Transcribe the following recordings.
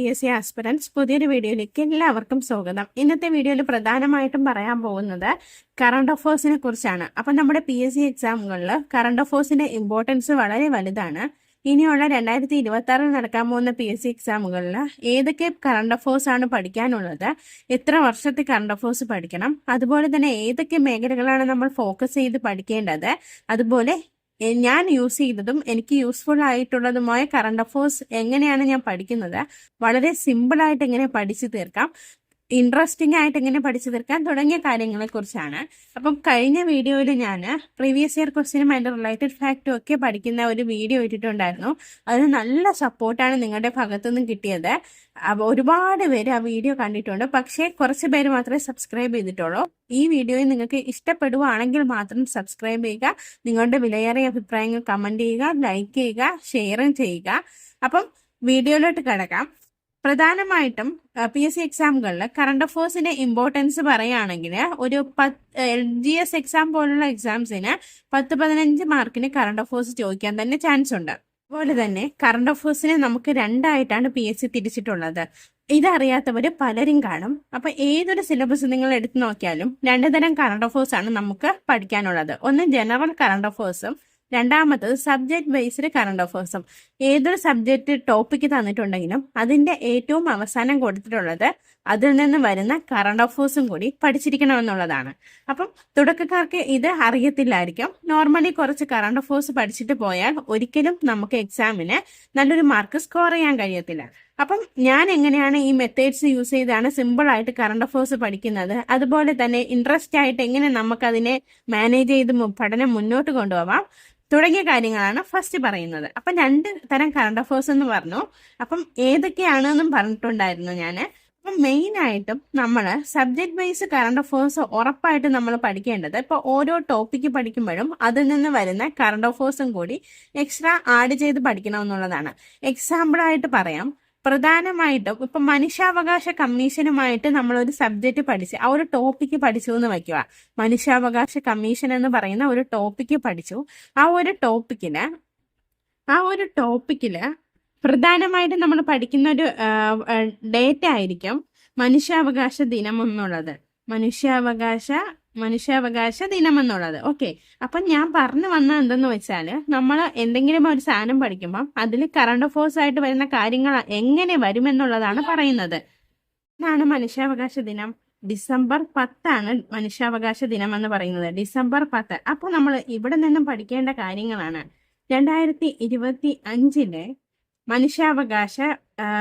P S C aspirants പുതിയൊരു വീഡിയോയിലേക്ക് എല്ലാവർക്കും സ്വാഗതം. ഇന്നത്തെ വീഡിയോയിൽ പ്രധാനമായിട്ടും പറയാൻ പോകുന്നത് കറണ്ട് അഫേഴ്സിനെ കുറിച്ചാണ്. അപ്പം നമ്മുടെ പി എസ് സി എക്സാമുകളിൽ കറണ്ട് അഫേഴ്സിന്റെ ഇമ്പോർട്ടൻസ് വളരെ വലുതാണ്. ഇനിയുള്ള രണ്ടായിരത്തി ഇരുപത്തി ആറിൽ നടക്കാൻ പോകുന്ന പി എസ് സി എക്സാമുകളിൽ ഏതൊക്കെ കറണ്ട് അഫേഴ്സ് ആണ് പഠിക്കാനുള്ളത് എത്ര വർഷത്തെ കറണ്ട് അഫേഴ്സ് പഠിക്കണം അതുപോലെ തന്നെ ഏതൊക്കെ മേഖലകളാണ് നമ്മൾ ഫോക്കസ് ചെയ്ത് പഠിക്കേണ്ടത് അതുപോലെ ഞാൻ യൂസ് ചെയ്തതും എനിക്ക് യൂസ്ഫുൾ ആയിട്ടുള്ളതുമായ കറണ്ട് അഫേഴ്സ് എങ്ങനെയാണ് ഞാൻ പഠിക്കുന്നത്? വളരെ സിമ്പിൾ ആയിട്ട് എങ്ങനെ പഠിച്ചു തീർക്കാം? ഇൻട്രസ്റ്റിംഗ് ആയിട്ട് എങ്ങനെ പഠിച്ചു തീർക്കാം തുടങ്ങിയ കാര്യങ്ങളെ കുറിച്ചാണ് അപ്പം കഴിഞ്ഞ വീഡിയോയിൽ ഞാൻ പ്രീവിയസ് ഇയർ ക്വസ്റ്റിനും അതിന്റെ റിലേറ്റഡ് ഫാക്റ്റും ഒക്കെ പഠിക്കുന്ന ഒരു വീഡിയോ ഇട്ടിട്ടുണ്ടായിരുന്നു. അതിന് നല്ല സപ്പോർട്ടാണ് നിങ്ങളുടെ ഭാഗത്തുനിന്ന് കിട്ടിയത്. അപ്പൊ ഒരുപാട് പേര് ആ വീഡിയോ കണ്ടിട്ടുണ്ട്. പക്ഷേ കുറച്ച് പേര് മാത്രമേ സബ്സ്ക്രൈബ് ചെയ്തിട്ടുള്ളൂ. ഈ വീഡിയോയിൽ നിങ്ങൾക്ക് ഇഷ്ടപ്പെടുവാണെങ്കിൽ മാത്രം സബ്സ്ക്രൈബ് ചെയ്യുക. നിങ്ങളുടെ വിലയേറിയ അഭിപ്രായങ്ങൾ കമന്റ് ചെയ്യുക ലൈക്ക് ചെയ്യുക ഷെയറും ചെയ്യുക. അപ്പം വീഡിയോയിലോട്ട് കിടക്കാം. പ്രധാനമായിട്ടും പി എസ് സി എക്സാമുകളിൽ കറണ്ട് അഫേഴ്സിന്റെ ഇമ്പോർട്ടൻസ് പറയുകയാണെങ്കിൽ ഒരു പത്ത് എൽ ജി എസ് എക്സാം പോലുള്ള എക്സാംസിന് പത്ത് പതിനഞ്ച് മാർക്കിന് കറണ്ട് അഫേഴ്സ് ചോദിക്കാൻ തന്നെ ചാൻസ് ഉണ്ട്. അതുപോലെ തന്നെ കറണ്ട് അഫേഴ്സിനെ നമുക്ക് രണ്ടായിട്ടാണ് പി എസ് സി തിരിച്ചിട്ടുള്ളത്. ഇതറിയാത്തവർ പലരും കാണും. അപ്പൊ ഏതൊരു സിലബസ് നിങ്ങൾ എടുത്തു നോക്കിയാലും രണ്ട് തരം കറണ്ട് അഫേഴ്സ് ആണ് നമുക്ക് പഠിക്കാനുള്ളത്. ഒന്ന് ജനറൽ കറണ്ട് അഫേഴ്സും രണ്ടാമത്തത് സബ്ജക്ട് ബേസ്ഡ് കറണ്ട് അഫേഴ്സും ഏതൊരു സബ്ജക്റ്റ് ടോപ്പിക്ക് തന്നിട്ടുണ്ടെങ്കിലും അതിന്റെ ഏറ്റവും അവസാനം കൊടുത്തിട്ടുള്ളത് അതിൽ നിന്ന് വരുന്ന കറണ്ട് അഫേഴ്സും കൂടി പഠിച്ചിരിക്കണമെന്നുള്ളതാണ്. അപ്പം തുടക്കക്കാർക്ക് ഇത് അറിയത്തില്ലായിരിക്കും. നോർമലി കുറച്ച് കറണ്ട് അഫേഴ്സ് പഠിച്ചിട്ട് പോയാൽ ഒരിക്കലും നമുക്ക് എക്സാമിന് നല്ലൊരു മാർക്ക് സ്കോർ ചെയ്യാൻ കഴിയത്തില്ല. അപ്പം ഞാൻ എങ്ങനെയാണ് ഈ മെത്തേഡ്സ് യൂസ് ചെയ്താണ് സിമ്പിൾ ആയിട്ട് കറണ്ട് അഫേഴ്സ് പഠിക്കുന്നത്? അതുപോലെ തന്നെ ഇൻട്രസ്റ്റ് ആയിട്ട് എങ്ങനെ നമുക്കതിനെ മാനേജ് ചെയ്ത് പഠനം മുന്നോട്ട് കൊണ്ടുപോവാം? തുടങ്ങിയ കാര്യങ്ങളാണ് ഫസ്റ്റ് പറയുന്നത്. അപ്പം രണ്ട് തരം കറണ്ട് അഫേഴ്സ് എന്ന് പറഞ്ഞു. അപ്പം ഏതൊക്കെയാണെന്നും പറഞ്ഞിട്ടുണ്ടായിരുന്നു ഞാൻ അപ്പം മെയിൻ ആയിട്ടും നമ്മൾ സബ്ജക്ട് വൈസ് കറണ്ട് അഫേഴ്സ് ഉറപ്പായിട്ട് നമ്മൾ പഠിക്കേണ്ടത് ഇപ്പൊ ഓരോ ടോപ്പിക്ക് പഠിക്കുമ്പോഴും അതിൽ നിന്ന് വരുന്ന കറണ്ട് അഫേഴ്സും കൂടി എക്സ്ട്രാ ആഡ് ചെയ്ത് പഠിക്കണം എന്നുള്ളതാണ് എക്സാമ്പിൾ ആയിട്ട് പറയാം. പ്രധാനമായിട്ടും ഇപ്പൊ മനുഷ്യാവകാശ കമ്മീഷനുമായിട്ട് നമ്മൾ ഒരു സബ്ജക്റ്റ് പഠിച്ചു ആ ഒരു ടോപ്പിക്ക് പഠിച്ചു എന്ന് വയ്ക്കുക. മനുഷ്യാവകാശ കമ്മീഷൻ എന്ന് പറയുന്ന ഒരു ടോപ്പിക്ക് പഠിച്ചു. ആ ഒരു ടോപ്പിക്കിന് ആ ഒരു ടോപ്പിക്കിൽ പ്രധാനമായിട്ട് നമ്മൾ പഠിക്കുന്ന ഒരു ഡേറ്റ് ആയിരിക്കും മനുഷ്യാവകാശ ദിനം എന്നുള്ളത്. മനുഷ്യാവകാശ മനുഷ്യാവകാശ ദിനം എന്നുള്ളത് ഓക്കെ. അപ്പൊ ഞാൻ പറഞ്ഞു വന്ന എന്തെന്ന് വെച്ചാൽ നമ്മൾ എന്തെങ്കിലും ഒരു സാധനം പഠിക്കുമ്പോൾ അതിൽ കറണ്ട് അഫേഴ്സ് ആയിട്ട് വരുന്ന കാര്യങ്ങൾ എങ്ങനെ വരുമെന്നുള്ളതാണ് പറയുന്നത്. എന്നാണ് മനുഷ്യാവകാശ ദിനം. ഡിസംബർ പത്താണ് മനുഷ്യാവകാശ ദിനം എന്ന് പറയുന്നത്. ഡിസംബർ പത്ത്. അപ്പൊ നമ്മൾ ഇവിടെ നിന്നും പഠിക്കേണ്ട കാര്യങ്ങളാണ്. രണ്ടായിരത്തി ഇരുപത്തി അഞ്ചിലെ മനുഷ്യാവകാശ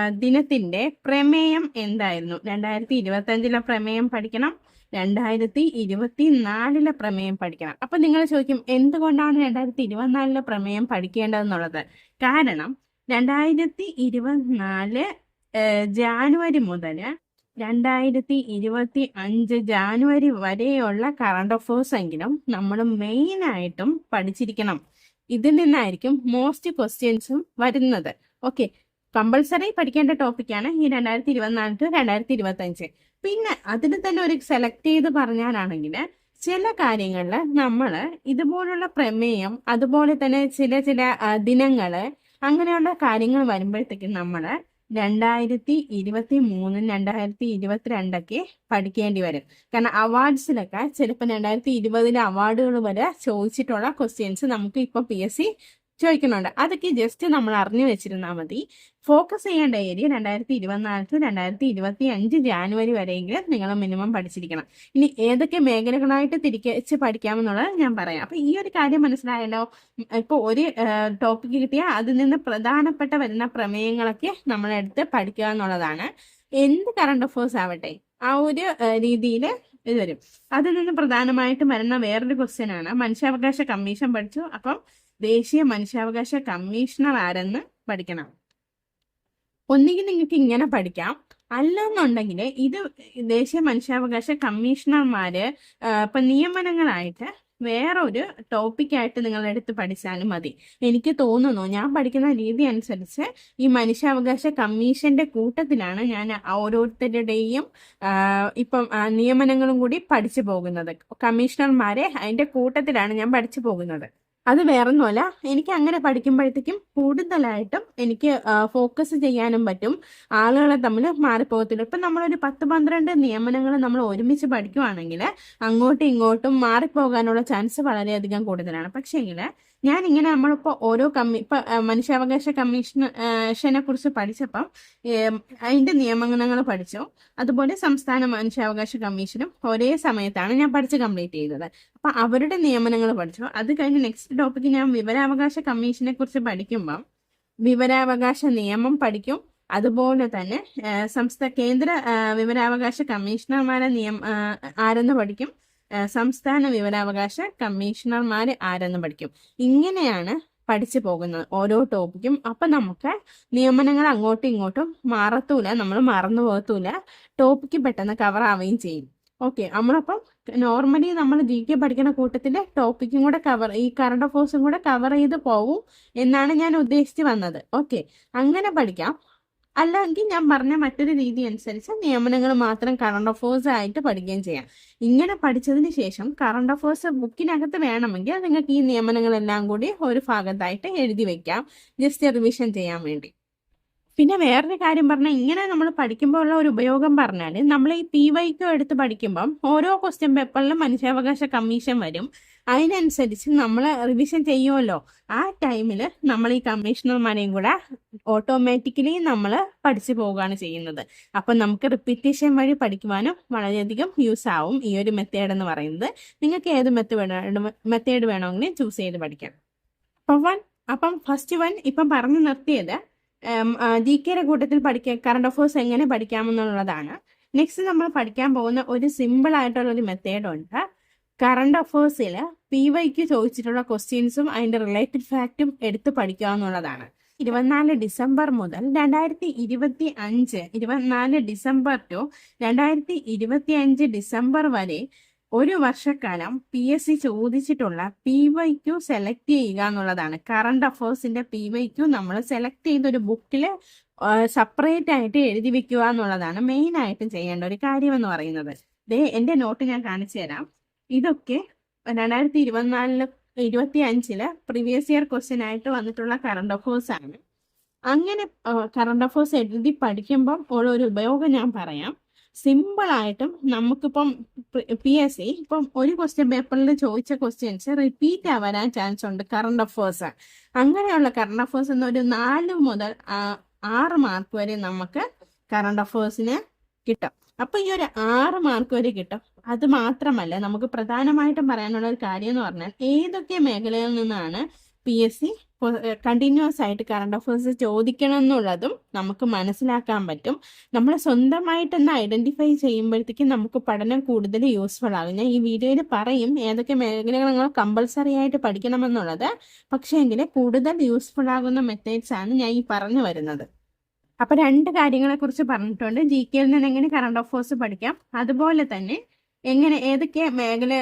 ദിനത്തിന്റെ പ്രമേയം എന്തായിരുന്നു? രണ്ടായിരത്തി ഇരുപത്തി അഞ്ചിലെ പ്രമേയം പഠിക്കണം. രണ്ടായിരത്തി ഇരുപത്തി നാലിലെ പ്രമേയം പഠിക്കണം. അപ്പൊ നിങ്ങൾ ചോദിക്കും എന്തുകൊണ്ടാണ് രണ്ടായിരത്തി ഇരുപത്തിനാലിലെ പ്രമേയം പഠിക്കേണ്ടതെന്നുള്ളത്? കാരണം രണ്ടായിരത്തി ഇരുപത്തിനാല് ജാനുവരി മുതൽ രണ്ടായിരത്തി ഇരുപത്തി അഞ്ച് ജാനുവരി വരെയുള്ള കറണ്ട് അഫേഴ്സ് എങ്കിലും നമ്മൾ മെയിൻ ആയിട്ടും പഠിച്ചിരിക്കണം. ഇതിൽ നിന്നായിരിക്കും മോസ്റ്റ് ക്വസ്റ്റ്യൻസും വരുന്നത്. ഓക്കെ. കമ്പൾസറി പഠിക്കേണ്ട ടോപ്പിക്കാണ് ഈ രണ്ടായിരത്തി ഇരുപത്തിനാല് ടു രണ്ടായിരത്തി ഇരുപത്തി അഞ്ച് പിന്നെ അതിൽ തന്നെ ഒരു സെലക്ട് ചെയ്ത് പറഞ്ഞാലാണെങ്കിൽ ചില കാര്യങ്ങളിൽ നമ്മൾ ഇതുപോലുള്ള പ്രമേയം അതുപോലെ തന്നെ ചില ചില ദിനങ്ങൾ അങ്ങനെയുള്ള കാര്യങ്ങൾ വരുമ്പോഴത്തേക്കും നമ്മൾ രണ്ടായിരത്തി ഇരുപത്തി മൂന്നും രണ്ടായിരത്തി ഇരുപത്തിരണ്ടൊക്കെ പഠിക്കേണ്ടി വരും. കാരണം അവാർഡ്സിലൊക്കെ ചിലപ്പോൾ രണ്ടായിരത്തി ഇരുപതിലെ അവാർഡുകൾ വരെ ചോദിച്ചിട്ടുള്ള ക്വസ്റ്റ്യൻസ് നമുക്ക് ഇപ്പൊ പി എസ് സി ചോദിക്കുന്നുണ്ട്. അതൊക്കെ ജസ്റ്റ് നമ്മൾ അറിഞ്ഞു വെച്ചിരുന്നാൽ മതി. ഫോക്കസ് ചെയ്യേണ്ട ഏരിയ രണ്ടായിരത്തി ഇരുപത്തിനാല് ടു രണ്ടായിരത്തി ഇരുപത്തി അഞ്ച് ജാനുവരി വരെയെങ്കിലും നിങ്ങൾ മിനിമം പഠിച്ചിരിക്കണം. ഇനി ഏതൊക്കെ മേഖലകളായിട്ട് തിരിച്ച് പഠിക്കാമെന്നുള്ളത് ഞാൻ പറയാം. അപ്പൊ ഈ ഒരു കാര്യം മനസ്സിലായല്ലോ? ഇപ്പൊ ഒരു ടോപ്പിക്ക് കിട്ടിയാൽ അതിൽ നിന്ന് പ്രധാനപ്പെട്ട വരുന്ന പ്രമേയങ്ങളൊക്കെ നമ്മളെടുത്ത് പഠിക്കുക എന്നുള്ളതാണ്. എന്ത് കറണ്ട് അഫേഴ്സ് ആവട്ടെ? ആ ഒരു രീതിയിൽ ഇത് വരും. അതിൽ നിന്ന് പ്രധാനമായിട്ടും വരുന്ന വേറൊരു ക്വസ്റ്റ്യൻ ആണ്. മനുഷ്യാവകാശ കമ്മീഷൻ പഠിച്ചു. അപ്പം ദേശീയ മനുഷ്യാവകാശ കമ്മീഷണർ ആരെന്ന് പഠിക്കണം. ഒന്നുകിൽ നിങ്ങൾക്ക് ഇങ്ങനെ പഠിക്കാം. അല്ലെന്നുണ്ടെങ്കിൽ ഇത് ദേശീയ മനുഷ്യാവകാശ കമ്മീഷണർമാര് ഇപ്പൊ നിയമനങ്ങളായിട്ട് വേറൊരു ടോപ്പിക്കായിട്ട് നിങ്ങൾ എടുത്ത് പഠിച്ചാലും മതി. എനിക്ക് തോന്നുന്നു ഞാൻ പഠിക്കുന്ന രീതി അനുസരിച്ച് ഈ മനുഷ്യാവകാശ കമ്മീഷന്റെ കൂട്ടത്തിലാണ് ഞാൻ ഓരോരുത്തരുടെയും ഇപ്പം നിയമനങ്ങളും കൂടി പഠിച്ചു പോകുന്നത്. കമ്മീഷണർമാരെ അതിന്റെ കൂട്ടത്തിലാണ് ഞാൻ പഠിച്ചു പോകുന്നത്. അത് വേറൊന്നുമല്ല. എനിക്ക് അങ്ങനെ പഠിക്കുമ്പോഴത്തേക്കും കൂടുതലായിട്ടും എനിക്ക് ഫോക്കസ് ചെയ്യാനും പറ്റും. ആളുകളെ തമ്മിൽ മാറിപ്പോകത്തില്ല. ഇപ്പം നമ്മളൊരു പത്ത് പന്ത്രണ്ട് നിയമനങ്ങൾ നമ്മൾ ഒരുമിച്ച് പഠിക്കുവാണെങ്കിൽ അങ്ങോട്ടും ഇങ്ങോട്ടും മാറിപ്പോകാനുള്ള ചാൻസ് വളരെയധികം കൂടുതലാണ്. പക്ഷേങ്കിൽ ഞാൻ ഇങ്ങനെ നമ്മളിപ്പോൾ ഓരോ കമ്മി ഇപ്പം മനുഷ്യാവകാശ കമ്മീഷനെ കുറിച്ച് പഠിച്ചപ്പം അതിന്റെ അതിന്റെ നിയമനങ്ങൾ പഠിച്ചു. അതുപോലെ സംസ്ഥാന മനുഷ്യാവകാശ കമ്മീഷനും ഒരേ സമയത്താണ് ഞാൻ പഠിച്ച് കംപ്ലീറ്റ് ചെയ്തത്. അപ്പം അവരുടെ നിയമനങ്ങൾ പഠിച്ചു. അത് കഴിഞ്ഞ് നെക്സ്റ്റ് ടോപ്പിക്ക് ഞാൻ വിവരാവകാശ കമ്മീഷനെ കുറിച്ച് പഠിക്കുമ്പം വിവരാവകാശ നിയമം പഠിക്കും. അതുപോലെ തന്നെ സംസ്ഥാന കേന്ദ്ര വിവരാവകാശ കമ്മീഷണർമാരെ നിയം ആരെന്ന് പഠിക്കും. സംസ്ഥാന വിവരാവകാശ കമ്മീഷണർമാർ ആരെന്ന് പഠിക്കും. ഇങ്ങനെയാണ് പഠിച്ചു പോകുന്നത് ഓരോ ടോപ്പിക്കും. അപ്പൊ നമുക്ക് നിയമനങ്ങൾ അങ്ങോട്ടും ഇങ്ങോട്ടും മാറത്തൂല നമ്മൾ മറന്നു പോകത്തൂല. ടോപ്പിക്ക് പെട്ടെന്ന് കവർ ആവുകയും ചെയ്യും. ഓക്കെ നമ്മളപ്പം നോർമലി നമ്മൾ ജി കെ പഠിക്കുന്ന കൂട്ടത്തിന്റെ ടോപ്പിക്കും കൂടെ കവർ ഈ കറണ്ട് അഫേഴ്സും കൂടെ കവർ ചെയ്ത് പോകും എന്നാണ് ഞാൻ ഉദ്ദേശിച്ച് വന്നത്. ഓക്കെ അങ്ങനെ പഠിക്കാം. അല്ലെങ്കിൽ ഞാൻ പറഞ്ഞ മറ്റൊരു രീതി അനുസരിച്ച് നിയമനങ്ങൾ മാത്രം കറണ്ട് അഫേഴ്സ് ആയിട്ട് പഠിക്കുകയും ചെയ്യാം. ഇങ്ങനെ പഠിച്ചതിന് ശേഷം കറണ്ട് അഫേഴ്സ് ബുക്കിനകത്ത് വേണമെങ്കിൽ നിങ്ങൾക്ക് ഈ നിയമനങ്ങളെല്ലാം കൂടി ഒരു ഭാഗത്തായിട്ട് എഴുതി വെക്കാം. ജസ്റ്റ് റിവിഷൻ ചെയ്യാൻ വേണ്ടി. പിന്നെ വേറൊരു കാര്യം പറഞ്ഞാൽ ഇങ്ങനെ നമ്മൾ പഠിക്കുമ്പോൾ ഉള്ള ഒരു ഉപയോഗം പറഞ്ഞാൽ നമ്മൾ ഈ പി വൈക്കോ എടുത്ത് പഠിക്കുമ്പം ഓരോ ക്വസ്റ്റ്യൻ പേപ്പറിലും മനുഷ്യാവകാശ കമ്മീഷൻ വരും. അതിനനുസരിച്ച് നമ്മൾ റിവിഷൻ ചെയ്യുമല്ലോ ആ ടൈമിൽ നമ്മൾ ഈ കമ്മീഷണർമാരെയും കൂടെ ഓട്ടോമാറ്റിക്കലി നമ്മൾ പഠിച്ചു പോവുകയാണ് ചെയ്യുന്നത്. അപ്പം നമുക്ക് റിപ്പീറ്റേഷൻ വഴി പഠിക്കുവാനും വളരെയധികം യൂസ് ആവും ഈ ഒരു മെത്തേഡ് എന്ന് പറയുന്നത്. നിങ്ങൾക്ക് ഏത് മെത്തേഡ് മെത്തേഡ് വേണമെങ്കിലും ചൂസ് ചെയ്ത് പഠിക്കാം. അപ്പം വൺ അപ്പം ഫസ്റ്റ് വൺ ഇപ്പം പറഞ്ഞു നിർത്തിയത് ജി കെയുടെ കൂട്ടത്തിൽ പഠിക്കാൻ കറണ്ട് അഫേഴ്സ് എങ്ങനെ പഠിക്കാമെന്നുള്ളതാണ്. നെക്സ്റ്റ് നമ്മൾ പഠിക്കാൻ പോകുന്ന ഒരു സിമ്പിൾ ആയിട്ടുള്ള ഒരു മെത്തേഡ് ഉണ്ട്. കറണ്ട് അഫേഴ്സിൽ പി വൈക്ക് ചോദിച്ചിട്ടുള്ള ക്വസ്റ്റ്യൻസും അതിന്റെ റിലേറ്റഡ് ഫാക്റ്റും എടുത്ത് പഠിക്കുക എന്നുള്ളതാണ്. ഇരുപത്തിനാല് ഡിസംബർ മുതൽ രണ്ടായിരത്തി ഇരുപത്തി അഞ്ച് ഇരുപത്തിനാല് ഡിസംബർ ടു രണ്ടായിരത്തി ഇരുപത്തി അഞ്ച് ഡിസംബർ വരെ ഒരു വർഷക്കാലം പി എസ് സി ചോദിച്ചിട്ടുള്ള പി വൈ ക്യു സെലക്ട് ചെയ്യുക എന്നുള്ളതാണ്. കറണ്ട് അഫേഴ്സിന്റെ പി വൈ ക്യു നമ്മൾ സെലക്ട് ചെയ്ത ഒരു ബുക്കിൽ സെപ്പറേറ്റ് ആയിട്ട് എഴുതി വെക്കുക എന്നുള്ളതാണ് മെയിൻ ആയിട്ടും ചെയ്യേണ്ട ഒരു കാര്യം എന്ന് പറയുന്നത്. ദേ എന്റെ നോട്ട് ഞാൻ കാണിച്ചു തരാം ഇതൊക്കെ രണ്ടായിരത്തി ഇരുപത്തിനാലിൽ ഇരുപത്തി അഞ്ചിൽ പ്രീവിയസ് ഇയർ ക്വസ്റ്റ്യൻ ആയിട്ട് വന്നിട്ടുള്ള കറണ്ട് അഫേഴ്സ് ആണ്. അങ്ങനെ കറണ്ട് അഫേഴ്സ് എഴുതി പഠിക്കുമ്പം ഉള്ളൊരു ഉപയോഗം ഞാൻ പറയാം. സിമ്പിൾ ആയിട്ടും നമുക്കിപ്പം പി എസ് സി ഇപ്പം ഒരു ക്വസ്റ്റ്യൻ പേപ്പറിൽ ചോദിച്ച ക്വസ്റ്റ്യൻസ് റിപ്പീറ്റ് ആവാൻ ചാൻസ് ഉണ്ട് കറണ്ട് അഫേഴ്സ് അങ്ങനെയുള്ള കറണ്ട് അഫേഴ്സ് എന്ന് ഒരു നാല് മുതൽ ആറ് മാർക്ക് വരെ നമുക്ക് കറണ്ട് അഫേഴ്സിന് കിട്ടും. അപ്പൊ ഈ ഒരു ആറ് മാർക്ക് വരെ കിട്ടും. അത് മാത്രമല്ല നമുക്ക് പ്രധാനമായിട്ടും പറയാനുള്ള ഒരു കാര്യം എന്ന് പറഞ്ഞാൽ ഏതൊക്കെ മേഖലയിൽ നിന്നാണ് പി എസ് സി കണ്ടിന്യൂസ് ആയിട്ട് കറണ്ട് അഫയേഴ്സ് ചോദിക്കണം എന്നുള്ളതും നമുക്ക് മനസ്സിലാക്കാൻ പറ്റും. നമ്മൾ സ്വന്തമായിട്ടൊന്ന് ഐഡന്റിഫൈ ചെയ്യുമ്പോഴത്തേക്കും നമുക്ക് പഠനം കൂടുതൽ യൂസ്ഫുൾ ആകും. ഞാൻ ഈ വീഡിയോയിൽ പറയും ഏതൊക്കെ മേഖലകൾ നിങ്ങൾ കമ്പൾസറി ആയിട്ട് പഠിക്കണമെന്നുള്ളത് പക്ഷേങ്കിൽ കൂടുതൽ യൂസ്ഫുൾ ആകുന്ന മെത്തേഡ്സ് ആണ് ഞാൻ ഈ പറഞ്ഞു വരുന്നത്. അപ്പൊ രണ്ട് കാര്യങ്ങളെ കുറിച്ച് പറഞ്ഞിട്ടുണ്ട്. ജി കെയിൽ നിന്ന് എങ്ങനെ കറണ്ട് അഫയേഴ്സ് പഠിക്കാം? അതുപോലെ തന്നെ എങ്ങനെ ഏതൊക്കെ മേഖല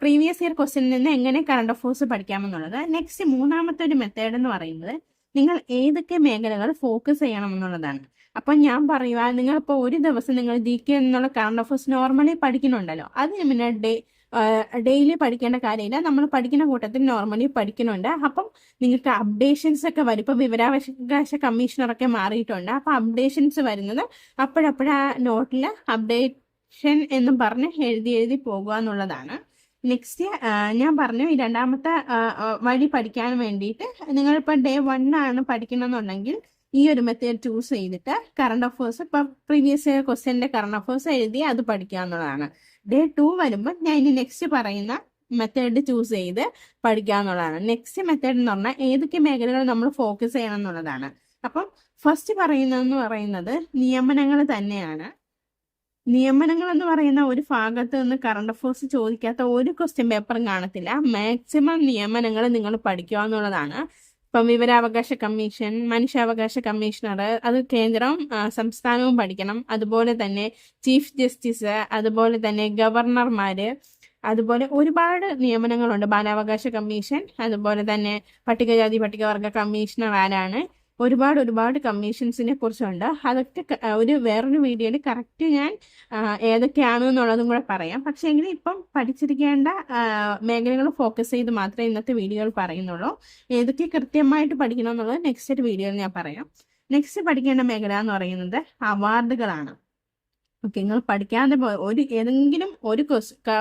പ്രീവിയസ് ഇയർ ക്വസ്റ്റിനിൽ നിന്ന് എങ്ങനെ കറണ്ട് അഫേഴ്സ് പഠിക്കാമെന്നുള്ളത്. നെക്സ്റ്റ് മൂന്നാമത്തെ ഒരു മെത്തേഡ് എന്ന് പറയുന്നത് നിങ്ങൾ ഏതൊക്കെ മേഖലകൾ ഫോക്കസ് ചെയ്യണം എന്നുള്ളതാണ് അപ്പൊ ഞാൻ പറയുക നിങ്ങളിപ്പോൾ ഒരു ദിവസം നിങ്ങൾ ജി കെ എന്നുള്ള കറണ്ട് അഫേഴ്സ് നോർമലി പഠിക്കുന്നുണ്ടല്ലോ. അതിന് പിന്നെ ഡേ ഡെയിലി പഠിക്കേണ്ട കാര്യമില്ല. നമ്മൾ പഠിക്കുന്ന കൂട്ടത്തിൽ നോർമലി പഠിക്കുന്നുണ്ട്. അപ്പം നിങ്ങൾക്ക് അപ്ഡേഷൻസ് ഒക്കെ വരും. ഇപ്പം വിവരാവകാശ കമ്മീഷണറൊക്കെ മാറിയിട്ടുണ്ട്. അപ്പം അപ്ഡേഷൻസ് വരുന്നത് അപ്പോഴപ്പോഴാ നോട്ടിൽ നോട്ടിൽ അപ്ഡേഷൻ എന്ന് പറഞ്ഞ് എഴുതി എഴുതി പോകുക എന്നുള്ളതാണ്. നെക്സ്റ്റ് ഞാൻ പറഞ്ഞു ഈ രണ്ടാമത്തെ വഴി പഠിക്കാൻ വേണ്ടിയിട്ട് നിങ്ങളിപ്പോൾ ഡേ വൺ ആണ് പഠിക്കണമെന്നുണ്ടെങ്കിൽ ഈ ഒരു മെത്തേഡ് ചൂസ് ചെയ്തിട്ട് കറണ്ട് അഫേഴ്സ് ഇപ്പൊ പ്രീവിയസ് ഇയർ ക്വസ്റ്റ്യന്റെ കറണ്ട് അഫേഴ്സ് എഴുതി അത് പഠിക്കുക എന്നുള്ളതാണ്. ഡേ ടു വരുമ്പോൾ ഞാൻ ഇനി നെക്സ്റ്റ് പറയുന്ന മെത്തേഡ് ചൂസ് ചെയ്ത് പഠിക്കുക എന്നുള്ളതാണ്. നെക്സ്റ്റ് മെത്തേഡ് എന്ന് പറഞ്ഞാൽ ഏതൊക്കെ മേഖലകൾ നമ്മൾ ഫോക്കസ് ചെയ്യണം എന്നുള്ളതാണ്. അപ്പം ഫസ്റ്റ് പറയുന്നതെന്ന് പറയുന്നത് നിയമനങ്ങൾ തന്നെയാണ്. നിയമനങ്ങൾ എന്ന് പറയുന്ന ഒരു ഭാഗത്ത് നിന്ന് കറണ്ട് അഫേഴ്സ് ചോദിക്കാത്ത ഒരു ക്വസ്റ്റ്യൻ പേപ്പറും കാണത്തില്ല. മാക്സിമം നിയമനങ്ങൾ നിങ്ങൾ പഠിക്കുക എന്നുള്ളതാണ്. ഇപ്പം വിവരാവകാശ കമ്മീഷൻ മനുഷ്യാവകാശ കമ്മീഷണർ അത് കേന്ദ്രവും സംസ്ഥാനവും പഠിക്കണം. അതുപോലെ തന്നെ ചീഫ് ജസ്റ്റിസ് അതുപോലെ തന്നെ ഗവർണർമാര് അതുപോലെ ഒരുപാട് നിയമനങ്ങളുണ്ട്. ബാലാവകാശ കമ്മീഷൻ അതുപോലെ തന്നെ പട്ടികജാതി പട്ടികവർഗ കമ്മീഷണർ ആരാണ്? ഒരുപാട് ഒരുപാട് കമ്മീഷൻസിനെ കുറിച്ചുണ്ട്. അതൊക്കെ ഒരു വേറൊരു വീഡിയോയിൽ കറക്റ്റ് ഞാൻ ഏതൊക്കെയാണ് എന്നുള്ളതും കൂടെ പറയാം. പക്ഷേ എങ്കിൽ ഇപ്പം പഠിച്ചിരിക്കേണ്ട മേഖലകൾ ഫോക്കസ് ചെയ്ത് മാത്രമേ ഇന്നത്തെ വീഡിയോയിൽ പറയുന്നുള്ളൂ. ഏതൊക്കെ കൃത്യമായിട്ട് പഠിക്കണം എന്നുള്ളത് നെക്സ്റ്റ് ഒരു വീഡിയോയിൽ ഞാൻ പറയാം. നെക്സ്റ്റ് പഠിക്കേണ്ട മേഖല എന്ന് പറയുന്നത് അവാർഡുകളാണ്. ഓക്കെ നിങ്ങൾ പഠിക്കാതെ ഒരു ഏതെങ്കിലും ഒരു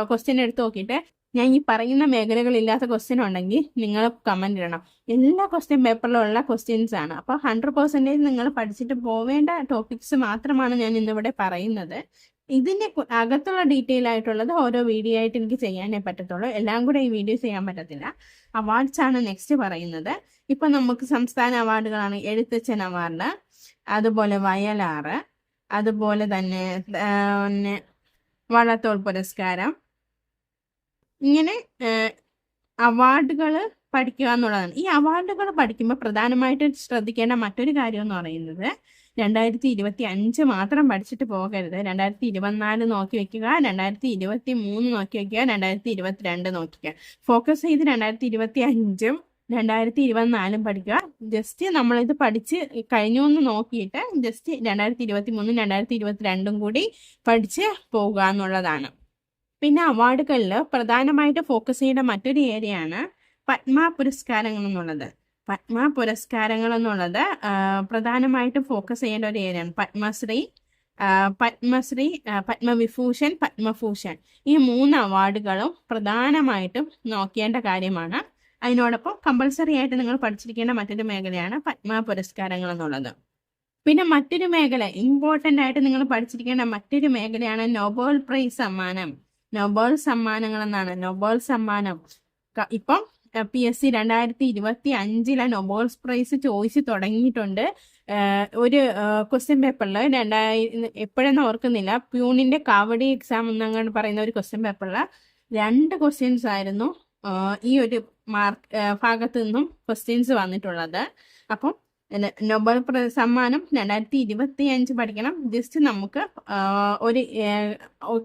ക്വസ്റ്റ്യൻ എടുത്ത് നോക്കിയിട്ട് ഞാൻ ഈ പറയുന്ന മേഖലകളില്ലാത്ത ക്വസ്റ്റ്യൻ ഉണ്ടെങ്കിൽ നിങ്ങൾ കമന്റ് ഇടണം. എല്ലാ ക്വസ്റ്റ്യൻ പേപ്പറിലും ഉള്ള ക്വസ്റ്റ്യൻസ് ആണ്. അപ്പോൾ ഹൺഡ്രഡ് പെർസെന്റേജ് നിങ്ങൾ പഠിച്ചിട്ട് പോവേണ്ട ടോപ്പിക്സ് മാത്രമാണ് ഞാൻ ഇന്നിവിടെ പറയുന്നത്. ഇതിന്റെ അകത്തുള്ള ഡീറ്റെയിൽ ആയിട്ടുള്ളത് ഓരോ വീഡിയോ ആയിട്ട് എനിക്ക് ചെയ്യാനേ പറ്റത്തുള്ളൂ. എല്ലാം കൂടെ ഈ വീഡിയോ ചെയ്യാൻ പറ്റത്തില്ല. അവാർഡ്സ് ആണ് നെക്സ്റ്റ് പറയുന്നത്. ഇപ്പം നമുക്ക് സംസ്ഥാന അവാർഡുകളാണ് എഴുത്തച്ഛൻ അവാർഡ് അതുപോലെ വയലാറ് അതുപോലെ തന്നെ വള്ളത്തോൾ പുരസ്കാരം ഇങ്ങനെ അവാർഡുകൾ പഠിക്കുക എന്നുള്ളതാണ്. ഈ അവാർഡുകൾ പഠിക്കുമ്പോൾ പ്രധാനമായിട്ടും ശ്രദ്ധിക്കേണ്ട മറ്റൊരു കാര്യം എന്ന് പറയുന്നത് രണ്ടായിരത്തി ഇരുപത്തി അഞ്ച് മാത്രം പഠിച്ചിട്ട് പോകരുത്. രണ്ടായിരത്തി ഇരുപത്തിനാല് നോക്കി വെക്കുക രണ്ടായിരത്തി ഇരുപത്തി മൂന്ന് നോക്കി വെക്കുക രണ്ടായിരത്തി ഇരുപത്തിരണ്ട് നോക്കിക്കുക ഫോക്കസ് ചെയ്ത് രണ്ടായിരത്തി ഇരുപത്തി അഞ്ചും രണ്ടായിരത്തി ഇരുപത്തിനാലും പഠിക്കുക. ജസ്റ്റ് നമ്മളിത് പഠിച്ച് കഴിഞ്ഞു എന്ന് നോക്കിയിട്ട് ജസ്റ്റ് രണ്ടായിരത്തി ഇരുപത്തി മൂന്നും രണ്ടായിരത്തി ഇരുപത്തിരണ്ടും കൂടി പഠിച്ച് പോകുക എന്നുള്ളതാണ്. പിന്നെ അവാർഡുകളിൽ പ്രധാനമായിട്ട് ഫോക്കസ് ചെയ്യേണ്ട മറ്റൊരു ഏരിയയാണ് പത്മ പുരസ്കാരങ്ങൾ എന്നുള്ളത് പത്മ പുരസ്കാരങ്ങൾ എന്നുള്ളത് പ്രധാനമായിട്ടും ഫോക്കസ് ചെയ്യേണ്ട ഒരു ഏരിയയാണ്. പത്മശ്രീ പത്മശ്രീ പത്മവിഭൂഷൺ പത്മഭൂഷൺ. ഈ മൂന്ന് അവാർഡുകളും പ്രധാനമായിട്ടും നോക്കേണ്ട കാര്യമാണ്. അതിനോടൊപ്പം കമ്പൾസറി ആയിട്ട് നിങ്ങൾ പഠിച്ചിരിക്കേണ്ട മറ്റൊരു മേഖലയാണ് പത്മ പുരസ്കാരങ്ങൾ എന്നുള്ളത് പിന്നെ മറ്റൊരു മേഖല ഇമ്പോർട്ടന്റ് ആയിട്ട് നിങ്ങൾ പഠിച്ചിരിക്കേണ്ട മറ്റൊരു മേഖലയാണ് നോബൽ പ്രൈസ് സമ്മാനം. നൊബേൽ സമ്മാനങ്ങൾ എന്നാണ്. നൊബേൽ സമ്മാനം. ഇപ്പം പി എസ് സി രണ്ടായിരത്തി ഇരുപത്തി അഞ്ചിലെ നോബോൾ പ്രൈസ് ചോദിച്ചു തുടങ്ങിയിട്ടുണ്ട്. ഒരു ക്വസ്റ്റ്യൻ പേപ്പറിൽ രണ്ടായി എപ്പോഴെന്ന് ഓർക്കുന്നില്ല. പ്യൂണിന്റെ കാവടി എക്സാം എന്നങ്ങനെ പറയുന്ന ഒരു ക്വസ്റ്റ്യൻ പേപ്പറിൽ രണ്ട് ക്വസ്റ്റ്യൻസ് ആയിരുന്നു ഈ ഒരു മാർക്ക് ഭാഗത്ത് നിന്നും ക്വസ്റ്റ്യൻസ് വന്നിട്ടുള്ളത്. അപ്പം നൊബേൽ സമ്മാനം രണ്ടായിരത്തി ഇരുപത്തി അഞ്ച് പഠിക്കണം. ജസ്റ്റ് നമുക്ക് ഒരു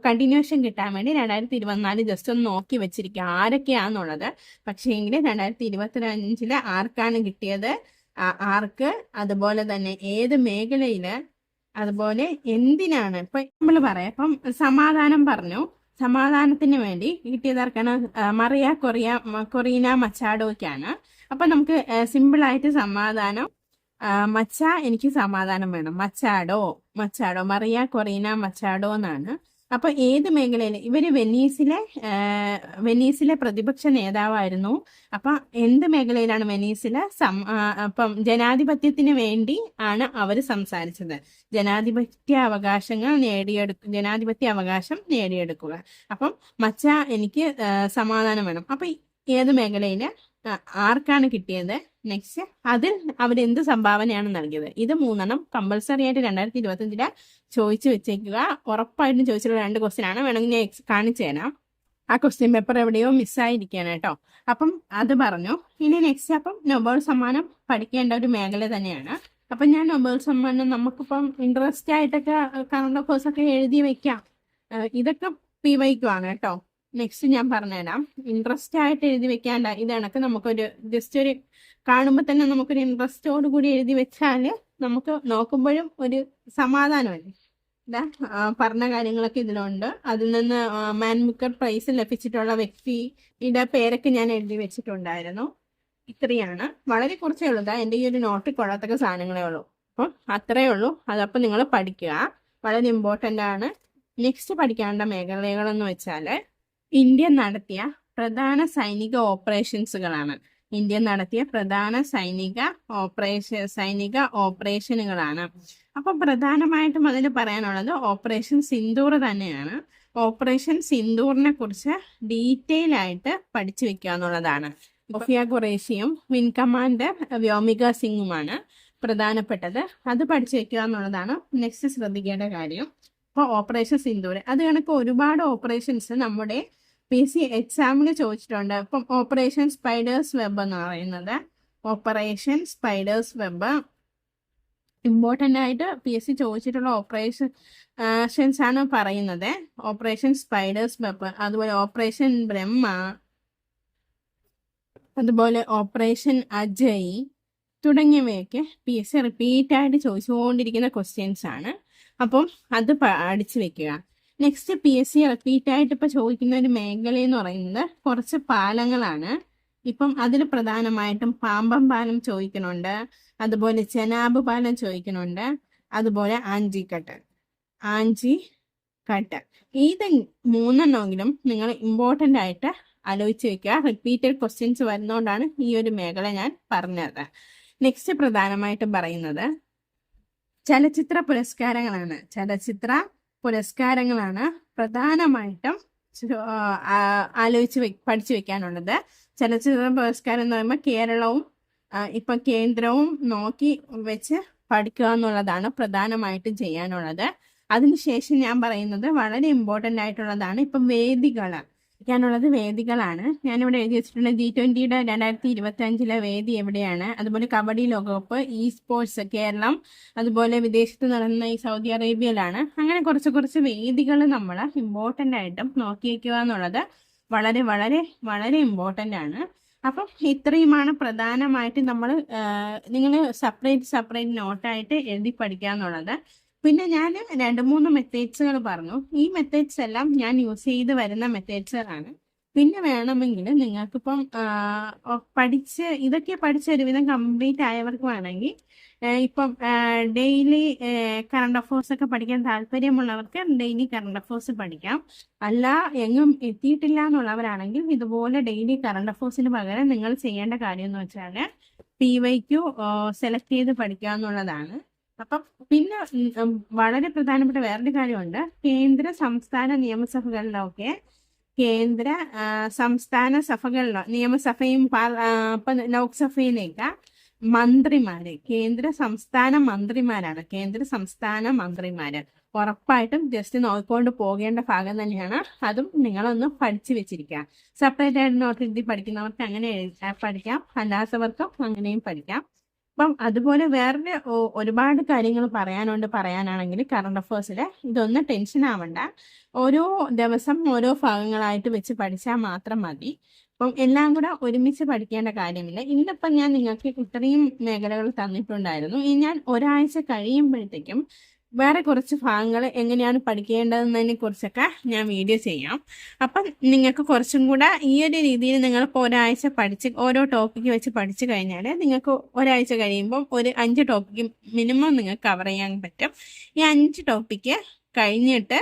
കണ്ടിന്യൂഷൻ കിട്ടാൻ വേണ്ടി രണ്ടായിരത്തി ഇരുപത്തിനാല് ജസ്റ്റ് ഒന്ന് നോക്കി വെച്ചിരിക്കുക ആരൊക്കെയാന്നുള്ളത്. പക്ഷേ എങ്കിൽ രണ്ടായിരത്തി ഇരുപത്തി അഞ്ചിൽ ആർക്കാണ് കിട്ടിയത്? ആർക്ക്? അതുപോലെ തന്നെ ഏത് മേഖലയിൽ? അതുപോലെ എന്തിനാണ്? ഇപ്പൊ നമ്മൾ പറയാം. ഇപ്പം സമാധാനം പറഞ്ഞു. സമാധാനത്തിന് വേണ്ടി കിട്ടിയതാർക്കാണ് മറിയ കൊറിയ കൊറീന മച്ചാഡോയ്ക്കാണ്. അപ്പൊ നമുക്ക് സിമ്പിൾ ആയിട്ട് സമാധാനം മച്ച എനിക്ക് സമാധാനം വേണം. മച്ചാടോ മച്ചാടോ മറിയ കൊറീന മച്ചാടോ എന്നാണ്. അപ്പൊ ഏത് മേഖലയിൽ ഇവർ വെനീസിലെ വെനീസിലെ പ്രതിപക്ഷ നേതാവായിരുന്നു. അപ്പൊ എന്ത് മേഖലയിലാണ് വെനീസിലെ അപ്പം ജനാധിപത്യത്തിന് വേണ്ടി ആണ് അവർ സംസാരിച്ചത്. ജനാധിപത്യ അവകാശങ്ങൾ നേടിയെടുക്കുക ജനാധിപത്യ അവകാശം നേടിയെടുക്കുക. അപ്പം മച്ച എനിക്ക് സമാധാനം വേണം. അപ്പൊ ഏത് മേഖലയിൽ ആർക്കാണ് കിട്ടിയത്? നെക്സ്റ്റ് അതിൽ അവർ അവരെന്ത് സംഭാവനയാണ് നൽകിയത്? ഇത് മൂന്നെണ്ണം കമ്പൽസറി ആയിട്ട് രണ്ടായിരത്തി ഇരുപത്തഞ്ചിൽ ചോദിച്ചു വെച്ചേക്കുക. ഉറപ്പായിട്ടും ചോദിച്ചിട്ടുള്ള രണ്ട് ക്വസ്റ്റ്യൻ ആണ്. വേണമെങ്കിൽ ഞാൻ കാണിച്ചു തരാം. ആ ക്വസ്റ്റ്യൻ പേപ്പർ എവിടെയോ മിസ്സായിരിക്കുകയാണ് കേട്ടോ. അപ്പം അത് പറഞ്ഞു. ഇനി നെക്സ്റ്റ് അപ്പം നൊബേൽ സമ്മാനം പഠിക്കേണ്ട ഒരു മേഖല തന്നെയാണ്. അപ്പം ഞാൻ നൊബേൽ സമ്മാനം നമുക്കിപ്പം ഇൻട്രസ്റ്റ് ആയിട്ടൊക്കെ കറണ്ട് ഒക്കെ എഴുതി വെക്കാം. ഇതൊക്കെ പി വൈക്കുവാണ് കേട്ടോ. നെക്സ്റ്റ് ഞാൻ പറഞ്ഞുതരാം. ഇൻട്രസ്റ്റ് ആയിട്ട് എഴുതി വെക്കാണ്ട ഇത് കണക്ക് നമുക്കൊരു ജസ്റ്റ് ഒരു കാണുമ്പോൾ തന്നെ നമുക്കൊരു ഇൻട്രസ്റ്റോട് കൂടി എഴുതി വെച്ചാൽ നമുക്ക് നോക്കുമ്പോഴും ഒരു സമാധാനമല്ലേ? ഇതാ പറഞ്ഞ കാര്യങ്ങളൊക്കെ ഇതിലുണ്ട്. അതിൽ നിന്ന് മാൻ ബുക്കർ പ്രൈസ് ലഭിച്ചിട്ടുള്ള വ്യക്തിയുടെ പേരൊക്കെ ഞാൻ എഴുതി വെച്ചിട്ടുണ്ടായിരുന്നു. ഇത്രയാണ്. വളരെ കുറച്ചേ ഉള്ളൂ. എന്റെ ഈ ഒരു നോട്ടിൽ കൊള്ളാത്തൊക്കെ സാധനങ്ങളേ ഉള്ളൂ. അപ്പം അത്രയേ ഉള്ളൂ. അതപ്പോൾ നിങ്ങൾ പഠിക്കുക. വളരെ ഇമ്പോർട്ടന്റ് ആണ്. നെക്സ്റ്റ് പഠിക്കേണ്ട മേഖലകളെന്ന് വെച്ചാൽ ഇന്ത്യ നടത്തിയ പ്രധാന സൈനിക ഓപ്പറേഷൻസുകളാണ് ഇന്ത്യ നടത്തിയ പ്രധാന സൈനിക ഓപ്പറേഷൻ സൈനിക ഓപ്പറേഷനുകളാണ് അപ്പൊ പ്രധാനമായിട്ടും അതിൽ പറയാനുള്ളത് ഓപ്പറേഷൻ സിന്ദൂർ തന്നെയാണ്. ഓപ്പറേഷൻ സിന്ദൂറിനെ കുറിച്ച് ഡീറ്റെയിൽ ആയിട്ട് പഠിച്ചു വെക്കുക എന്നുള്ളതാണ്. സോഫിയ ഖുറേഷിയും വിൻ കമാൻഡർ വ്യോമിക സിംഗുമാണ് പ്രധാനപ്പെട്ടത്. അത് പഠിച്ചു വെക്കുക എന്നുള്ളതാണ് നെക്സ്റ്റ് ശ്രദ്ധിക്കേണ്ട കാര്യം. അപ്പോൾ ഓപ്പറേഷൻ സിന്ദൂർ. അത് കണക്ക് ഒരുപാട് ഓപ്പറേഷൻസ് നമ്മുടെ പി സി എക്സാമിന് ചോദിച്ചിട്ടുണ്ട്. ഇപ്പം ഓപ്പറേഷൻ സ്പൈഡേഴ്സ് വെബ് എന്ന് പറയുന്നത്. ഓപ്പറേഷൻ സ്പൈഡേഴ്സ് വെബ് ഇമ്പോർട്ടന്റ് ആയിട്ട് പി എസ് സി ചോദിച്ചിട്ടുള്ള ഓപ്പറേഷൻസ് ഷൻസ് ആണ് പറയുന്നത്. ഓപ്പറേഷൻ സ്പൈഡേഴ്സ് വെബ് അതുപോലെ ഓപ്പറേഷൻ ബ്രഹ്മ അതുപോലെ ഓപ്പറേഷൻ അജയ് തുടങ്ങിയവയൊക്കെ പി എസ് സി റിപ്പീറ്റ് ആയിട്ട് ചോദിച്ചുകൊണ്ടിരിക്കുന്ന ക്വസ്റ്റ്യൻസ് ആണ്. അപ്പം അത് അടിച്ചു വെക്കുക. Next P S C repeat ആയിട്ട് ഇപ്പൊ ചോദിക്കുന്ന ഒരു മേഖല എന്ന് പറയുന്നത് കുറച്ച് പാലങ്ങളാണ്. ഇപ്പം അതിൽ പ്രധാനമായിട്ടും പാമ്പം പാലം ചോദിക്കുന്നുണ്ട് അതുപോലെ ചെനാബ് പാലം ചോദിക്കുന്നുണ്ട് അതുപോലെ ആഞ്ചിക്കട്ട് ആഞ്ചി കട്ട് ഇത് മൂന്നെണ്ണമെങ്കിലും നിങ്ങൾ ഇമ്പോർട്ടന്റ് ആയിട്ട് ആലോചിച്ച് വെക്കുക. റിപ്പീറ്റഡ് ക്വസ്റ്റ്യൻസ് വരുന്നതുകൊണ്ടാണ് ഈ ഒരു മേഖല ഞാൻ പറഞ്ഞത്. നെക്സ്റ്റ് പ്രധാനമായിട്ടും പറയുന്നത് ചലച്ചിത്ര പുരസ്കാരങ്ങളാണ്. ചലച്ചിത്ര പുരസ്കാരങ്ങളാണ് പ്രധാനമായിട്ടും ആലോചിച്ച് പഠിച്ചു വെക്കാനുള്ളത്. ചലച്ചിത്ര പുരസ്കാരം എന്ന് പറയുമ്പോൾ കേരളവും ഇപ്പൊ കേന്ദ്രവും നോക്കി വെച്ച് പഠിക്കുക എന്നുള്ളതാണ് പ്രധാനമായിട്ടും ചെയ്യാനുള്ളത്. അതിനുശേഷം ഞാൻ പറയുന്നത് വളരെ ഇമ്പോർട്ടന്റ് ആയിട്ടുള്ളതാണ് ഇപ്പം വേദികൾ പഠിക്കാനുള്ളത് വേദികളാണ്. ഞാനിവിടെ എഴുതി വെച്ചിട്ടുണ്ട് ജി ട്വന്റിയുടെ രണ്ടായിരത്തി ഇരുപത്തി അഞ്ചിലെ വേദി എവിടെയാണ്? അതുപോലെ കബഡി ലോകകപ്പ് ഇ സ്പോർട്സ് കേരളം അതുപോലെ വിദേശത്ത് നടന്ന ഈ സൗദി അറേബ്യയിലാണ്. അങ്ങനെ കുറച്ച് കുറച്ച് വേദികൾ നമ്മൾ ഇമ്പോർട്ടന്റ് ആയിട്ടും നോക്കി വയ്ക്കുക എന്നുള്ളത് വളരെ വളരെ വളരെ ഇമ്പോർട്ടന്റ് ആണ്. അപ്പം ഇത്രയുമാണ് പ്രധാനമായിട്ട് നമ്മൾ നിങ്ങൾ സെപ്പറേറ്റ് സെപ്പറേറ്റ് നോട്ടായിട്ട് എഴുതി പഠിക്കുക എന്നുള്ളത്. പിന്നെ ഞാൻ രണ്ട് മൂന്ന് മെത്തേഡ്സുകൾ പറഞ്ഞു. ഈ മെത്തേഡ്സ് എല്ലാം ഞാൻ യൂസ് ചെയ്ത് വരുന്ന മെത്തേഡ്സുകളാണ് പിന്നെ വേണമെങ്കിൽ നിങ്ങൾക്കിപ്പം പഠിച്ച് ഇതൊക്കെ പഠിച്ച ഒരുവിധം കംപ്ലീറ്റ് ആയവർക്ക് വേണമെങ്കിൽ ഇപ്പം ഡെയിലി കറണ്ട് അഫേഴ്സ് ഒക്കെ പഠിക്കാൻ താല്പര്യമുള്ളവർക്ക് ഡെയിലി കറണ്ട് അഫേഴ്സ് പഠിക്കാം. അല്ല എങ്ങും എത്തിയിട്ടില്ല എന്നുള്ളവരാണെങ്കിൽ ഇതുപോലെ ഡെയിലി കറണ്ട് അഫേഴ്സിന് പകരം നിങ്ങൾ ചെയ്യേണ്ട കാര്യം എന്ന് വെച്ചാൽ പി വൈക്കു സെലക്ട് ചെയ്ത് പഠിക്കുക എന്നുള്ളതാണ് അപ്പം പിന്നെ വളരെ പ്രധാനപ്പെട്ട വേറൊരു കാര്യമുണ്ട്. കേന്ദ്ര സംസ്ഥാന നിയമസഭകളിലൊക്കെ കേന്ദ്ര സംസ്ഥാന സഭകളിലോ നിയമസഭയും ലോക്സഭയിലേക്ക് മന്ത്രിമാര് കേന്ദ്ര സംസ്ഥാന മന്ത്രിമാരാണ്. കേന്ദ്ര സംസ്ഥാന മന്ത്രിമാര്. ഉറപ്പായിട്ടും ജസ്റ്റ് നോക്കിക്കൊണ്ട് പോകേണ്ട ഭാഗം തന്നെയാണ്. അതും നിങ്ങളൊന്ന് പഠിച്ചു വെച്ചിരിക്കുക. സെപ്പറേറ്റ് ആയിട്ട് നോട്ട് എഴുതി പഠിക്കുന്നവർക്ക് അങ്ങനെ പഠിക്കാം. അല്ലാത്തവർക്കും അങ്ങനെയും പഠിക്കാം. അപ്പം അതുപോലെ വേറെ ഒരുപാട് കാര്യങ്ങൾ പറയാനുണ്ട് പറയാനാണെങ്കിൽ കറണ്ട് അഫേഴ്സിൽ ഇതൊന്നും ടെൻഷൻ ആവണ്ട. ഓരോ ദിവസം ഓരോ ഭാഗങ്ങളായിട്ട് വെച്ച് പഠിച്ചാൽ മാത്രം മതി. അപ്പം എല്ലാം കൂടെ ഒരുമിച്ച് പഠിക്കേണ്ട കാര്യമില്ല. ഇന്നിപ്പം ഞാൻ നിങ്ങൾക്ക് ഇത്രയും മേഖലകൾ തന്നിട്ടുണ്ടായിരുന്നു. ഇനി ഞാൻ ഒരാഴ്ച കഴിയുമ്പോഴത്തേക്കും വേറെ കുറച്ച് ഭാഗങ്ങൾ എങ്ങനെയാണ് പഠിക്കേണ്ടതെന്നതിനെ കുറിച്ചൊക്കെ ഞാൻ വീഡിയോ ചെയ്യാം. അപ്പം നിങ്ങൾക്ക് കുറച്ചും കൂടെ ഈ ഒരു രീതിയിൽ നിങ്ങളിപ്പോൾ ഒരാഴ്ച പഠിച്ച് ഓരോ ടോപ്പിക്ക് വെച്ച് പഠിച്ചു കഴിഞ്ഞാൽ നിങ്ങൾക്ക് ഒരാഴ്ച കഴിയുമ്പോൾ ഒരു അഞ്ച് ടോപ്പിക്ക് മിനിമം നിങ്ങൾക്ക് കവർ ചെയ്യാൻ പറ്റും. ഈ അഞ്ച് ടോപ്പിക്ക് കഴിഞ്ഞിട്ട്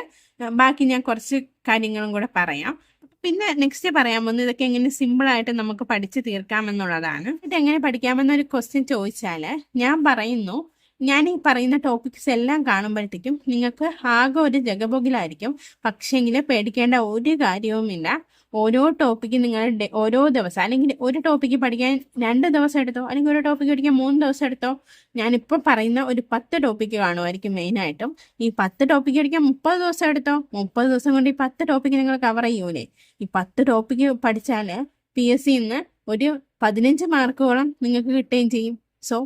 ബാക്കി ഞാൻ കുറച്ച് കാര്യങ്ങളും കൂടെ പറയാം. പിന്നെ നെക്സ്റ്റ് പറയാൻ പോകുന്നത് ഇതൊക്കെ എങ്ങനെ സിമ്പിളായിട്ട് നമുക്ക് പഠിച്ചു തീർക്കാമെന്നുള്ളതാണ് ഇതെങ്ങനെ പഠിക്കാമെന്നൊരു ക്വസ്റ്റ്യൻ ചോദിച്ചാൽ ഞാൻ പറയുന്നു ഞാൻ ഈ പറയുന്ന ടോപ്പിക്സ് എല്ലാം കാണുമ്പോഴത്തേക്കും നിങ്ങൾക്ക് ആകെ ഒരു ജഗബോഗിലായിരിക്കും. പക്ഷേങ്കിൽ പേടിക്കേണ്ട ഒരു കാര്യവുമില്ല. ഓരോ ടോപ്പിക്ക് നിങ്ങൾ ഓരോ ദിവസം അല്ലെങ്കിൽ ഒരു ടോപ്പിക്ക് പഠിക്കാൻ രണ്ട് ദിവസം എടുത്തോ അല്ലെങ്കിൽ ഒരു ടോപ്പിക്ക് പഠിക്കാൻ മൂന്ന് ദിവസം എടുത്തോ ഞാനിപ്പോൾ പറയുന്ന ഒരു പത്ത് ടോപ്പിക്ക് കാണുമായിരിക്കും മെയിനായിട്ടും. ഈ പത്ത് ടോപ്പിക്ക് പഠിക്കാൻ മുപ്പത് ദിവസം എടുത്തോ മുപ്പത് ദിവസം കൊണ്ട് ഈ പത്ത് ടോപ്പിക്ക് നിങ്ങൾ കവർ ചെയ്യൂലേ. ഈ പത്ത് ടോപ്പിക്ക് പഠിച്ചാൽ പി എസ് സിന്ന് ഒരു പതിനഞ്ച് മാർക്കോളം നിങ്ങൾക്ക് കിട്ടുകയും ചെയ്യും. സോ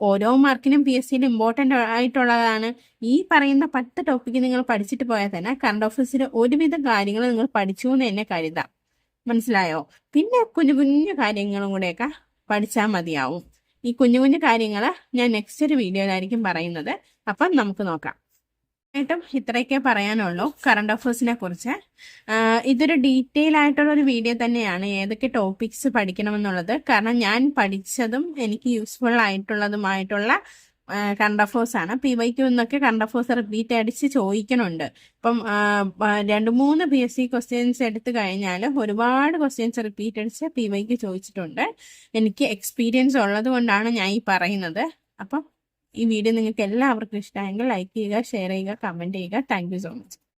ഓരോ മാർക്കിനും പി എസ് സിയിൽ ഇമ്പോർട്ടന്റ് ആയിട്ടുള്ളതാണ്. ഈ പറയുന്ന പത്ത് ടോപ്പിക്ക് നിങ്ങൾ പഠിച്ചിട്ട് പോയാൽ തന്നെ കറണ്ട് ഓഫീസിൽ ഒരുവിധം കാര്യങ്ങൾ നിങ്ങൾ പഠിച്ചു എന്ന് തന്നെ കരുതാം. മനസ്സിലായോ? പിന്നെ കുഞ്ഞു കുഞ്ഞു കാര്യങ്ങളും കൂടെയൊക്കെ പഠിച്ചാൽ മതിയാവും. ഈ കുഞ്ഞു കുഞ്ഞു കാര്യങ്ങൾ ഞാൻ നെക്സ്റ്റ് ഒരു വീഡിയോയിലായിരിക്കും പറയുന്നത്. അപ്പം നമുക്ക് നോക്കാം. ആയിട്ടും ഇത്രയൊക്കെ പറയാനുള്ളൂ കറണ്ട് അഫേഴ്സിനെ കുറിച്ച്. ഇതൊരു ഡീറ്റെയിൽ ആയിട്ടുള്ള ഒരു വീഡിയോ തന്നെയാണ് ഏതൊക്കെ ടോപ്പിക്സ് പഠിക്കണമെന്നുള്ളത്. കാരണം ഞാൻ പഠിച്ചതും എനിക്ക് യൂസ്ഫുൾ ആയിട്ടുള്ളതുമായിട്ടുള്ള കറണ്ട് അഫേഴ്സ് ആണ്. പി വൈക്ക് എന്നൊക്കെ കറണ്ട് അഫേഴ്സ് റിപ്പീറ്റ് അടിച്ച് ചോദിക്കണുണ്ട്. ഇപ്പം രണ്ട് മൂന്ന് പി എസ് സി ക്വസ്റ്റ്യൻസ് എടുത്തു കഴിഞ്ഞാൽ ഒരുപാട് ക്വസ്റ്റ്യൻസ് റിപ്പീറ്റ് അടിച്ച് പി വൈക്ക് ചോദിച്ചിട്ടുണ്ട്. എനിക്ക് എക്സ്പീരിയൻസ് ഉള്ളത് കൊണ്ടാണ് ഞാൻ ഈ പറയുന്നത്. അപ്പം ഈ വീഡിയോ നിങ്ങൾക്ക് എല്ലാവർക്കും ഇഷ്ടമായെങ്കിൽ ലൈക്ക് ചെയ്യുക ഷെയർ ചെയ്യുക കമന്റ് ചെയ്യുക. Thank so much